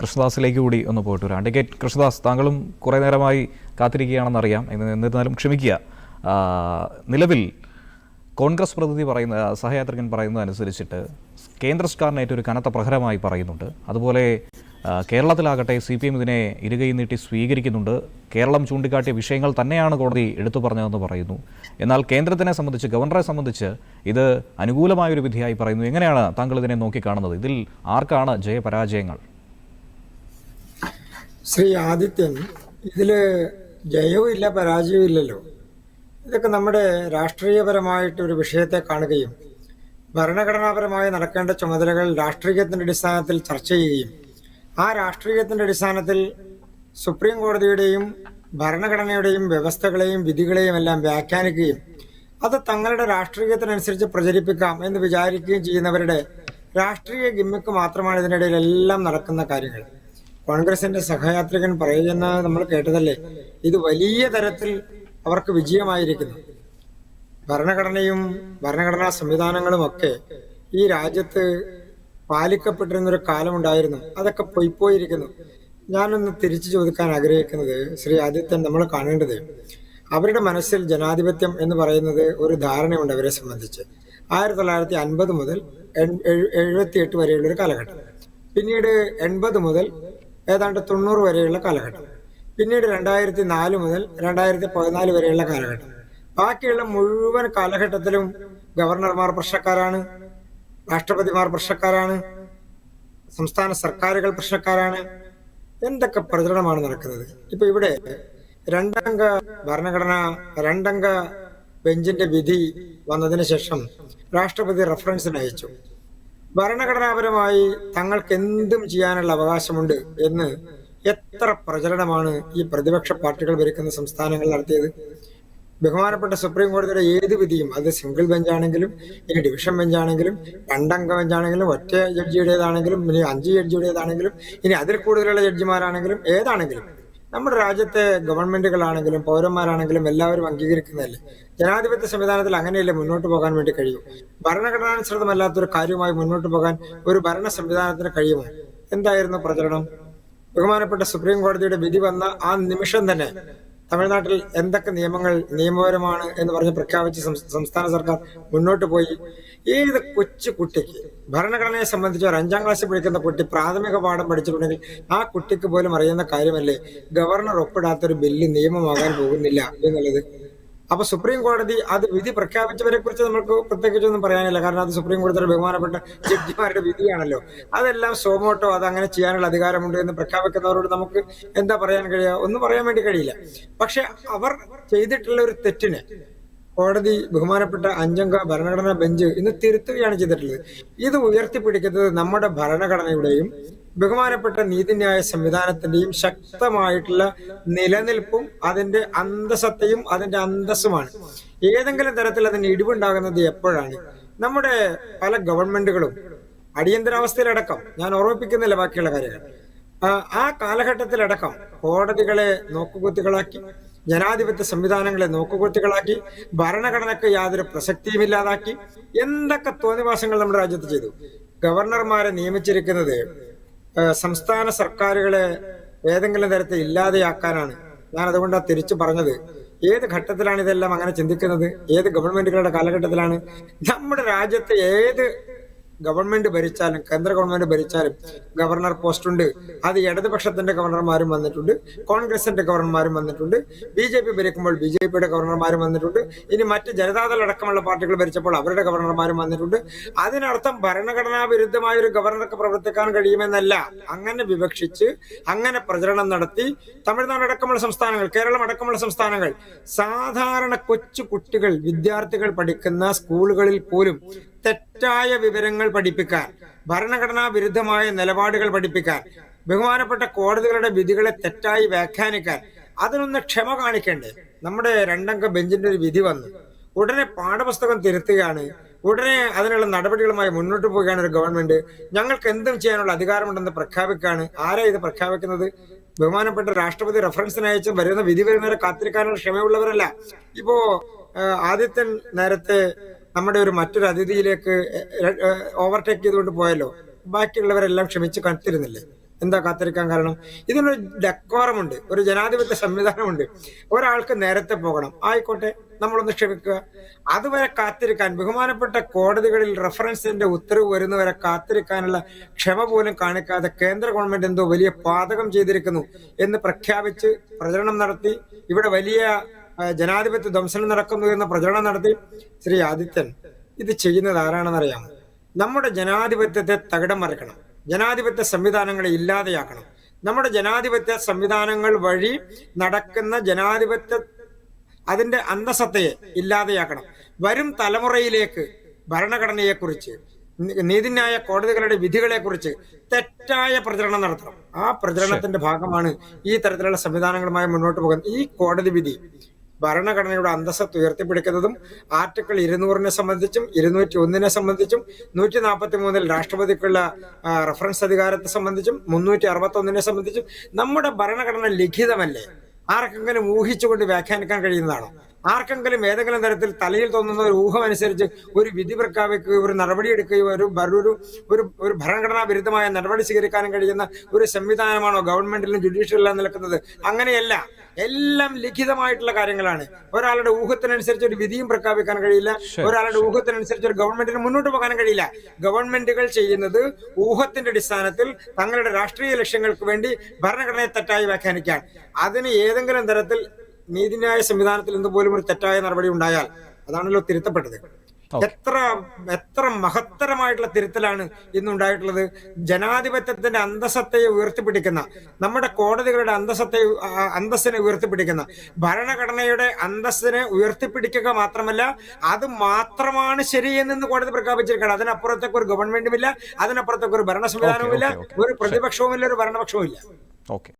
കൃഷ്ണദാസിലേക്ക് കൂടി ഒന്ന് പോയിട്ട് വരാം. അഡ്വക്കേറ്റ് കൃഷ്ണദാസ് താങ്കളും കുറേ നേരമായി കാത്തിരിക്കുകയാണെന്നറിയാം. എന്ന് എന്നിരുന്നാലും ക്ഷമിക്കുക. നിലവിൽ കോൺഗ്രസ് പ്രതിനിധി പറയുന്ന സഹയാത്രികൻ പറയുന്നത് അനുസരിച്ചിട്ട് കേന്ദ്ര സർക്കാരിനേറ്റ ഒരു കനത്ത പ്രഹരമായി പറയുന്നുണ്ട്. അതുപോലെ കേരളത്തിലാകട്ടെ സി പി എം ഇതിനെ ഇരുകൈ നീട്ടി സ്വീകരിക്കുന്നുണ്ട്. കേരളം ചൂണ്ടിക്കാട്ടിയ വിഷയങ്ങൾ തന്നെയാണ് കോടതി എടുത്തു പറഞ്ഞതെന്ന് പറയുന്നു. എന്നാൽ കേന്ദ്രത്തിനെ സംബന്ധിച്ച് ഗവർണറെ സംബന്ധിച്ച് ഇത് അനുകൂലമായൊരു വിധിയായി പറയുന്നു. എങ്ങനെയാണ് താങ്കൾ ഇതിനെ നോക്കിക്കാണുന്നത്? ഇതിൽ ആർക്കാണ് ജയപരാജയങ്ങൾ? ശ്രീ ആദിത്യൻ ഇതിൽ ജയവും ഇല്ല പരാജയവും ഇല്ലല്ലോ ഇതൊക്കെ നമ്മുടെ രാഷ്ട്രീയപരമായിട്ട് ഒരു വിഷയത്തെ കാണുകയും ഭരണഘടനാപരമായി നടക്കേണ്ട ചുമതലകൾ രാഷ്ട്രീയത്തിന്റെ അടിസ്ഥാനത്തിൽ ചർച്ച ചെയ്യുകയും ആ രാഷ്ട്രീയത്തിന്റെ അടിസ്ഥാനത്തിൽ സുപ്രീം കോടതിയുടെയും ഭരണഘടനയുടെയും വ്യവസ്ഥകളെയും വിധികളെയും എല്ലാം വ്യാഖ്യാനിക്കുകയും അത് തങ്ങളുടെ രാഷ്ട്രീയത്തിനനുസരിച്ച് പ്രചരിപ്പിക്കാം എന്ന് വിചാരിക്കുകയും ചെയ്യുന്നവരുടെ രാഷ്ട്രീയ ഗിമ്മിക്ക് മാത്രമാണ് ഇതിനിടയിൽ എല്ലാം നടക്കുന്ന കാര്യങ്ങൾ. കോൺഗ്രസിന്റെ സഹയാത്രികൻ പറയുന്ന നമ്മൾ കേട്ടതല്ലേ? ഇത് വലിയ തരത്തിൽ അവർക്ക് വിജയമായിരിക്കുന്നു. ഭരണഘടനയും ഭരണഘടനാ സംവിധാനങ്ങളും ഒക്കെ ഈ രാജ്യത്ത് പാലിക്കപ്പെട്ടിരുന്നൊരു കാലമുണ്ടായിരുന്നു. അതൊക്കെ പൊയ്പോയിരിക്കുന്നു ഞാനൊന്ന് തിരിച്ചു ചോദിക്കാൻ ആഗ്രഹിക്കുന്നത് ശ്രീ ആദിത്യൻ നമ്മൾ കാണേണ്ടത് അവരുടെ മനസ്സിൽ ജനാധിപത്യം എന്ന് പറയുന്നത് ഒരു ധാരണയുണ്ട് അവരെ സംബന്ധിച്ച്. ആയിരത്തി തൊള്ളായിരത്തി അൻപത് മുതൽ എഴുപത്തി എട്ട് വരെയുള്ള ഒരു കാലഘട്ടം. പിന്നീട് എൺപത് മുതൽ ഏതാണ്ട് തൊണ്ണൂറ് വരെയുള്ള കാലഘട്ടം. പിന്നീട് രണ്ടായിരത്തി നാല് മുതൽ രണ്ടായിരത്തി പതിനാല് വരെയുള്ള കാലഘട്ടം. ബാക്കിയുള്ള മുഴുവൻ കാലഘട്ടത്തിലും ഗവർണർമാർ പ്രശ്നക്കാരാണ് രാഷ്ട്രപതിമാർ പ്രശ്നക്കാരാണ് സംസ്ഥാന സർക്കാരുകൾ പ്രശ്നക്കാരാണ്. എന്തൊക്കെ പ്രചരണമാണ് നടക്കുന്നത്? ഇപ്പൊ ഇവിടെ രണ്ടംഗ ഭരണഘടന രണ്ടംഗ ബെഞ്ചിന്റെ വിധി വന്നതിന് ശേഷം രാഷ്ട്രപതി റഫറൻസിന് അയച്ചു. ഭരണഘടനാപരമായി തങ്ങൾക്ക് എന്തും ചെയ്യാനുള്ള അവകാശമുണ്ട് എന്ന് എത്ര പ്രചരണമാണ് ഈ പ്രതിപക്ഷ പാർട്ടികൾ ഭരിക്കുന്ന സംസ്ഥാനങ്ങൾ നടത്തിയത്? ബഹുമാനപ്പെട്ട സുപ്രീം കോടതിയുടെ ഏത് വിധിയും അത് സിംഗിൾ ബെഞ്ചാണെങ്കിലും ഇനി ഡിവിഷൻ ബെഞ്ചാണെങ്കിലും രണ്ടംഗ ബെഞ്ചാണെങ്കിലും ഒറ്റ ജഡ്ജിയുടേതാണെങ്കിലും ഇനി അഞ്ച് ജഡ്ജിയുടേതാണെങ്കിലും ഇനി അതിൽ കൂടുതലുള്ള ജഡ്ജിമാരാണെങ്കിലും ഏതാണെങ്കിലും നമ്മുടെ രാജ്യത്തെ ഗവൺമെന്റുകളാണെങ്കിലും പൗരന്മാരാണെങ്കിലും എല്ലാവരും അംഗീകരിക്കുന്നതല്ലേ? ജനാധിപത്യ സംവിധാനത്തിൽ അങ്ങനെയല്ലേ മുന്നോട്ട് പോകാൻ വേണ്ടി കഴിയൂ? ഭരണഘടനാനുസൃതമല്ലാത്തൊരു കാര്യമായി മുന്നോട്ട് പോകാൻ ഒരു ഭരണ സംവിധാനത്തിന് കഴിയുമോ? എന്തായിരുന്നു പ്രചരണം? ബഹുമാനപ്പെട്ട സുപ്രീം കോടതിയുടെ വിധി വന്ന ആ നിമിഷം തന്നെ തമിഴ്നാട്ടിൽ എന്തൊക്കെ നിയമങ്ങൾ നിയമപരമാണ് എന്ന് പറഞ്ഞ് പ്രഖ്യാപിച്ച് സംസ്ഥാന സർക്കാർ മുന്നോട്ട് പോയി. ഏത് കൊച്ചു കുട്ടിക്ക് ഭരണഘടനയെ സംബന്ധിച്ച് ഒരു അഞ്ചാം ക്ലാസ്സിൽ പഠിക്കുന്ന കുട്ടി പ്രാഥമിക പാഠം പഠിച്ചിട്ടുണ്ടെങ്കിൽ ആ കുട്ടിക്ക് പോലും അറിയുന്ന കാര്യമല്ലേ? ഗവർണർ ഒപ്പിടാത്തൊരു ബില്ല് നിയമമാകാൻ പോകുന്നില്ല എന്നുള്ളത്. അപ്പൊ സുപ്രീം കോടതി അത് വിധി പ്രഖ്യാപിച്ചവരെ കുറിച്ച് നമുക്ക് പ്രത്യേകിച്ചൊന്നും പറയാനില്ല. കാരണം അത് സുപ്രീം കോടതിയുടെ ബഹുമാനപ്പെട്ട ജഡ്ജിമാരുടെ വിധിയാണല്ലോ. അതെല്ലാം സോമോട്ടോ അത് അങ്ങനെ ചെയ്യാനുള്ള അധികാരമുണ്ട് എന്ന് പ്രഖ്യാപിക്കുന്നവരോട് നമുക്ക് എന്താ പറയാൻ കഴിയുക? ഒന്നും പറയാൻ വേണ്ടി കഴിയില്ല. പക്ഷെ അവർ ചെയ്തിട്ടുള്ള ഒരു തെറ്റിന് കോടതി ബഹുമാനപ്പെട്ട അഞ്ചംഗ ഭരണഘടനാ ബെഞ്ച് ഇന്ന് തിരുത്തുകയാണ് ചെയ്തിട്ടുള്ളത്. ഇത് ഉയർത്തിപ്പിടിക്കുന്നത് നമ്മുടെ ഭരണഘടനയുടെയും ബഹുമാനപ്പെട്ട നീതിന്യായ സംവിധാനത്തിന്റെയും ശക്തമായിട്ടുള്ള നിലനിൽപ്പും അതിന്റെ അന്തസത്തയും അതിന്റെ അന്തസ്സുമാണ്. ഏതെങ്കിലും തരത്തിൽ അതിന് ഇടിവുണ്ടാകുന്നത് എപ്പോഴാണ്? നമ്മുടെ പല ഗവൺമെന്റുകളും അടിയന്തരാവസ്ഥയിലടക്കം ഞാൻ ഓർമ്മിപ്പിക്കുന്നില്ല ബാക്കിയുള്ള കാര്യങ്ങൾ ആ, കാലഘട്ടത്തിലടക്കം കോടതികളെ നോക്കുകുത്തികളാക്കി ജനാധിപത്യ സംവിധാനങ്ങളെ നോക്കുകുത്തികളാക്കി ഭരണഘടനയ്ക്ക് യാതൊരു പ്രസക്തിയും ഇല്ലാതാക്കി. എന്തൊക്കെ തോന്നിവാസങ്ങൾ നമ്മുടെ രാജ്യത്ത് ചെയ്തു? ഗവർണർമാരെ നിയമിച്ചിരിക്കുന്നത് സംസ്ഥാന സർക്കാരുകളെ ഏതെങ്കിലും തരത്തിൽ ഇല്ലാതെയാക്കാനാണ്. ഞാൻ അതുകൊണ്ടാണ് തിരിച്ചു പറഞ്ഞത്. ഏത് ഘട്ടത്തിലാണ് ഇതെല്ലാം അങ്ങനെ ചിന്തിക്കുന്നത്? ഏത് ഗവൺമെന്റുകളുടെ കാലഘട്ടത്തിലാണ്? നമ്മുടെ രാജ്യത്തെ ഏത് ഗവൺമെന്റ് ഭരിച്ചാലും കേന്ദ്ര ഗവൺമെന്റ് ഭരിച്ചാലും ഗവർണർ പോസ്റ്റ് ഉണ്ട് അത് ഇടതുപക്ഷത്തിന്റെ ഗവർണർമാരും വന്നിട്ടുണ്ട് കോൺഗ്രസിന്റെ ഗവർണർമാരും വന്നിട്ടുണ്ട് ബി ജെ പി ഭരിക്കുമ്പോൾ ബി ജെ പിയുടെ ഗവർണർമാരും വന്നിട്ടുണ്ട് ഇനി മറ്റ് ജനതാദൾ അടക്കമുള്ള പാർട്ടികൾ ഭരിച്ചപ്പോൾ അവരുടെ ഗവർണർമാരും വന്നിട്ടുണ്ട്. അതിനർത്ഥം ഭരണഘടനാ വിരുദ്ധമായ ഒരു ഗവർണർക്ക് പ്രവർത്തിക്കാൻ കഴിയുമെന്നല്ല. അങ്ങനെ വിവക്ഷിച്ച് അങ്ങനെ പ്രചരണം നടത്തി തമിഴ്നാട് അടക്കമുള്ള സംസ്ഥാനങ്ങൾ കേരളം അടക്കമുള്ള സംസ്ഥാനങ്ങൾ സാധാരണ കൊച്ചു കുട്ടികൾ വിദ്യാർത്ഥികൾ പഠിക്കുന്ന സ്കൂളുകളിൽ പോലും തെറ്റായ വിവരങ്ങൾ പഠിപ്പിക്കാൻ ഭരണഘടനാ വിരുദ്ധമായ നിലപാടുകൾ പഠിപ്പിക്കാൻ ബഹുമാനപ്പെട്ട കോടതികളുടെ വിധികളെ തെറ്റായി വ്യാഖ്യാനിക്കാൻ അതിനൊന്ന് ക്ഷമ കാണിക്കണ്ടേ? നമ്മുടെ രണ്ടംഗ ബെഞ്ചിന്റെ ഒരു വിധി വന്നു. ഉടനെ പാഠപുസ്തകം തിരുത്തുകയാണ്. ഉടനെ അതിനുള്ള നടപടികളുമായി മുന്നോട്ട് പോവുകയാണ് ഒരു ഗവൺമെന്റ്. ഞങ്ങൾക്ക് എന്തും ചെയ്യാനുള്ള അധികാരമുണ്ടെന്ന് പ്രഖ്യാപിക്കുകയാണ്. ആരാ ഇത് പ്രഖ്യാപിക്കുന്നത്? ബഹുമാനപ്പെട്ട രാഷ്ട്രപതി റഫറൻസിന് വരുന്ന വിധി വരുന്നവരെ കാത്തിരിക്കാനുള്ള ക്ഷമയുള്ളവരല്ല. ഇപ്പോ ആദ്യത്തെ നേരത്തെ നമ്മുടെ ഒരു മറ്റൊരു അതിഥിയിലേക്ക് ഓവർടേക്ക് ചെയ്തുകൊണ്ട് പോയല്ലോ. ബാക്കിയുള്ളവരെല്ലാം ക്ഷമിച്ച് കാത്തിരുന്നില്ലേ? എന്താ കാത്തിരിക്കാൻ കാരണം? ഇതിനൊരു ഡെക്കോറമുണ്ട് ഒരു ജനാധിപത്യ സംവിധാനമുണ്ട്. ഒരാൾക്ക് നേരത്തെ പോകണം. ആയിക്കോട്ടെ നമ്മളൊന്ന് ക്ഷമിക്കുക. അതുവരെ കാത്തിരിക്കാൻ ബഹുമാനപ്പെട്ട കോടതികളിൽ റെഫറൻസിന്റെ ഉത്തരവ് വരുന്നവരെ കാത്തിരിക്കാനുള്ള ക്ഷമ പോലും കാണിക്കാതെ കേന്ദ്ര ഗവൺമെന്റ് എന്തോ വലിയ പാതകം ചെയ്തിരിക്കുന്നു എന്ന് പ്രഖ്യാപിച്ച് പ്രചരണം നടത്തി. ഇവിടെ വലിയ ജനാധിപത്യ ധ്വംസനം നടക്കുന്നു എന്ന പ്രചരണം നടത്തി ശ്രീ ആദിത്യൻ ഇത് ചെയ്യുന്നത് ആരാണെന്ന് അറിയാമോ നമ്മുടെ ജനാധിപത്യത്തെ തകിടം മറിക്കണം. ജനാധിപത്യ സംവിധാനങ്ങളെ ഇല്ലാതെയാക്കണം. നമ്മുടെ ജനാധിപത്യ സംവിധാനങ്ങൾ വഴി നടക്കുന്ന ജനാധിപത്യ അതിന്റെ അന്തസത്തയെ ഇല്ലാതെയാക്കണം. വരും തലമുറയിലേക്ക് ഭരണഘടനയെക്കുറിച്ച് കുറിച്ച് നീതിന്യായ കോടതികളുടെ വിധികളെ കുറിച്ച് തെറ്റായ പ്രചരണം നടത്തണം. ആ പ്രചരണത്തിന്റെ ഭാഗമാണ് ഈ തരത്തിലുള്ള സംവിധാനങ്ങളുമായി മുന്നോട്ട് പോകുന്നത്. ഈ കോടതി വിധി ഭരണഘടനയുടെ അന്തസ്സത്ത് ഉയർത്തിപ്പിടിക്കുന്നതും ആർട്ടിക്കിൾ ഇരുന്നൂറിനെ സംബന്ധിച്ചും ഇരുന്നൂറ്റി ഒന്നിനെ സംബന്ധിച്ചും നൂറ്റി നാൽപ്പത്തി മൂന്നിൽ രാഷ്ട്രപതിക്കുള്ള റഫറൻസ് അധികാരത്തെ സംബന്ധിച്ചും മുന്നൂറ്റി അറുപത്തി ഒന്നിനെ സംബന്ധിച്ചും നമ്മുടെ ഭരണഘടന ലിഖിതമല്ലേ? ആർക്കെങ്കിലും ഊഹിച്ചുകൊണ്ട് വ്യാഖ്യാനിക്കാൻ കഴിയുന്നതാണോ? ആർക്കെങ്കിലും ഏതെങ്കിലും തരത്തിൽ തലയിൽ തോന്നുന്ന ഒരു ഊഹം അനുസരിച്ച് ഒരു വിധി പ്രഖ്യാപിക്കുകയോ ഒരു നടപടിയെടുക്കുകയോ ഒരു ഒരു ഒരു ഒരു ഭരണഘടനാ വിരുദ്ധമായ നടപടി സ്വീകരിക്കാനും കഴിയുന്ന ഒരു സംവിധാനമാണോ ഗവൺമെന്റിലും ജുഡീഷ്യറിലും നിൽക്കുന്നത് അങ്ങനെയല്ല. എല്ലാം ലിഖിതമായിട്ടുള്ള കാര്യങ്ങളാണ്. ഒരാളുടെ ഊഹത്തിനനുസരിച്ച് ഒരു വിധിയും പ്രഖ്യാപിക്കാൻ കഴിയില്ല. ഒരാളുടെ ഊഹത്തിനനുസരിച്ച് ഒരു ഗവൺമെന്റിന് മുന്നോട്ട് പോകാനും കഴിയില്ല. ഗവൺമെന്റുകൾ ചെയ്യുന്നത് ഊഹത്തിന്റെ അടിസ്ഥാനത്തിൽ തങ്ങളുടെ രാഷ്ട്രീയ ലക്ഷ്യങ്ങൾക്ക് വേണ്ടി ഭരണഘടനയെ തെറ്റായി വ്യാഖ്യാനിക്കാൻ. അതിന് ഏതെങ്കിലും തരത്തിൽ നീതിന്യായ സംവിധാനത്തിൽ എന്തുപോലും പോലും ഒരു തെറ്റായ നടപടി ഉണ്ടായാൽ അതാണല്ലോ തിരുത്തപ്പെട്ടത്. എത്ര എത്ര മഹത്തരമായിട്ടുള്ള തിരുത്തലാണ് ഇന്നുണ്ടായിട്ടുള്ളത്. ജനാധിപത്യത്തിന്റെ അന്തസത്തെ ഉയർത്തിപ്പിടിക്കുന്ന നമ്മുടെ കോടതികളുടെ അന്തസത്തെ ആ, അന്തസ്സിനെ ഉയർത്തിപ്പിടിക്കുന്ന ഭരണഘടനയുടെ അന്തസ്സിനെ ഉയർത്തിപ്പിടിക്കുക മാത്രമല്ല അത് മാത്രമാണ് ശരിയെന്ന് കോടതി പ്രഖ്യാപിച്ചിരിക്കുകയാണ്. അതിനപ്പുറത്തേക്ക് ഒരു ഗവൺമെന്റുമില്ല അതിനപ്പുറത്തേക്ക് ഒരു ഭരണ സംവിധാനവുമില്ല. ഒരു പ്രതിപക്ഷവുമില്ല ഒരു ഭരണപക്ഷവുമില്ല. ഓക്കെ.